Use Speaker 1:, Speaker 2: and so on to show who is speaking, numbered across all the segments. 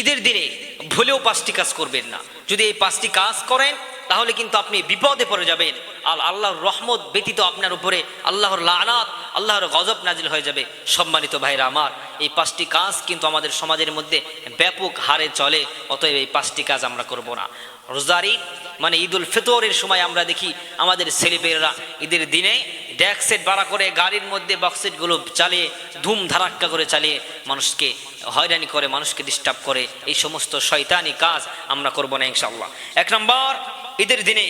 Speaker 1: ঈদের দিনে ভুলেও পাঁচটি কাজ করবেন না। যদি এই পাঁচটি কাজ করেন, তাহলে কিন্তু আপনি বিপদে পড়ে যাবেন। আর আল্লাহর রহমত ব্যতীত আপনার উপরে আল্লাহর লানাত আল্লাহর গজব নাজিল হয়ে যাবে। সম্মানিত ভাইরা আমার, এই পাঁচটি কাজ কিন্তু আমাদের সমাজের মধ্যে ব্যাপক হারে চলে, অতএব এই পাঁচটি কাজ আমরা করব না। রোজারি মানে ঈদুল ফিতরের সময় আমরা দেখি আমাদের ছেলেপেয়েরা ঈদের দিনে ড্যাক সেট ভাড়া করে গাড়ির মধ্যে বক্সেটগুলো চালিয়ে, ধুম ধারাক্কা করে চালিয়ে মানুষকে হয়রানি করে, মানুষকে ডিস্টার্ব করে, এই সমস্ত শয়তানি কাজ আমরা করব না ইনশাল্লাহ এক নম্বর, ঈদের দিনে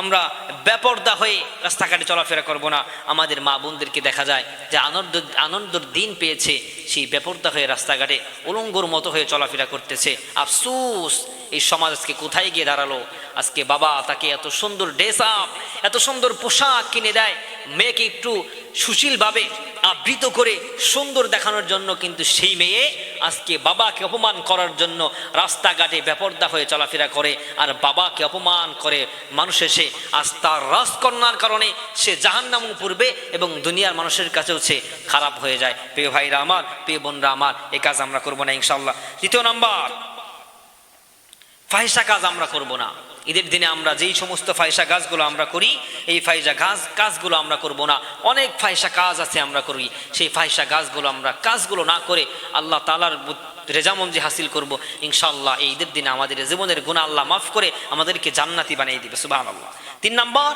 Speaker 1: আমরা ব্যাপর্দা হয়ে রাস্তাঘাটে চলাফেরা করব না। আমাদের মা বোনদেরকে দেখা যায় যে আনন্দ, আনন্দর দিন পেয়েছে, সেই ব্যাপর্দা হয়ে রাস্তাঘাটে উলঙ্গর মতো হয়ে চলাফেরা করতেছে। আফসুস, এই সমাজ আজকে কোথায় গিয়ে দাঁড়াল? আজকে বাবা তাকে এত সুন্দর ড্রেস আপ, এত সুন্দর পোশাক কিনে দেয়, মেয়েকে একটু সুশীলভাবে আবৃত করে সুন্দর দেখানোর জন্য কিন্তু সেই মেয়ে আজকে বাবাকে অপমান করার জন্য রাস্তাঘাটে ব্যাপর্দা হয়ে চলাফেরা করে, আর বাবাকে অপমান করে মানুষ এসে আজ তার রাজকন্যার কারণে সে জাহান্নাম পূর্বে এবং দুনিয়ার মানুষের কাছেও সে খারাপ হয়ে যায়। প্রিয় ভাইরা আমার, প্রিয় বোনরা আমার, এ কাজ আমরা করব না ইনশাল্লাহ দ্বিতীয় নাম্বার ফাহিসা কাজ আমরা করব না। ঈদের দিনে আমরা যেই সমস্ত ফাহিসা গাছগুলো আমরা করি, এই ফাহিসা গাছ, কাজগুলো আমরা করব না। অনেক ফাহিসা কাজ আছে আমরা করি। সেই ফাহিসা গাছগুলো আমরা, কাজগুলো না করে আল্লাহ তালার রেজামন্দি হাসিল করব। ইনশাল্লাহ এই ঈদের দিনে আমাদের জীবনের গুণা আল্লাহ মাফ করে আমাদেরকে জান্নাতি বানিয়ে দিবে সুবাহ আল্লাহ তিন নম্বর,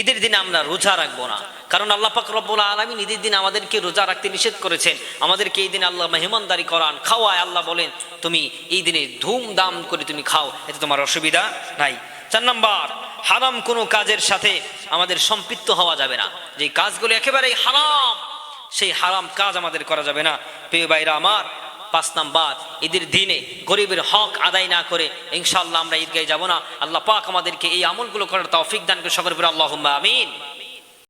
Speaker 1: ঈদের দিনে আমরা রোজা রাখব না। কারণ আল্লাহ পাক রব্বুল আলমিন ঈদের দিন আমাদেরকে রোজা রাখতে নিষেধ করেছেন। আমাদেরকে এই দিন আল্লাহ মেহমানদারি করান, খাওয়ায় আল্লাহ বলেন তুমি এই দিনে ধুমধাম করে তুমি খাও, এতে তোমার অসুবিধা নাই। চার নম্বর, হারাম কোনো কাজের সাথে আমাদের সম্পৃক্ত হওয়া যাবে না। যে কাজগুলো একেবারেই হারাম, সেই হারাম কাজ আমাদের করা যাবে না। প্রিয় ভাইরা আমার, পাঁচ নাম্বার, ঈদের দিনে গরিবের হক আদায় না করে ইনশাল্লাহ আমরা ঈদগায় যাব না। আল্লাহ পাক আমাদেরকে এই আমলগুলো করার তৌফিক দান করে সকলের আল্লাহ আমিন।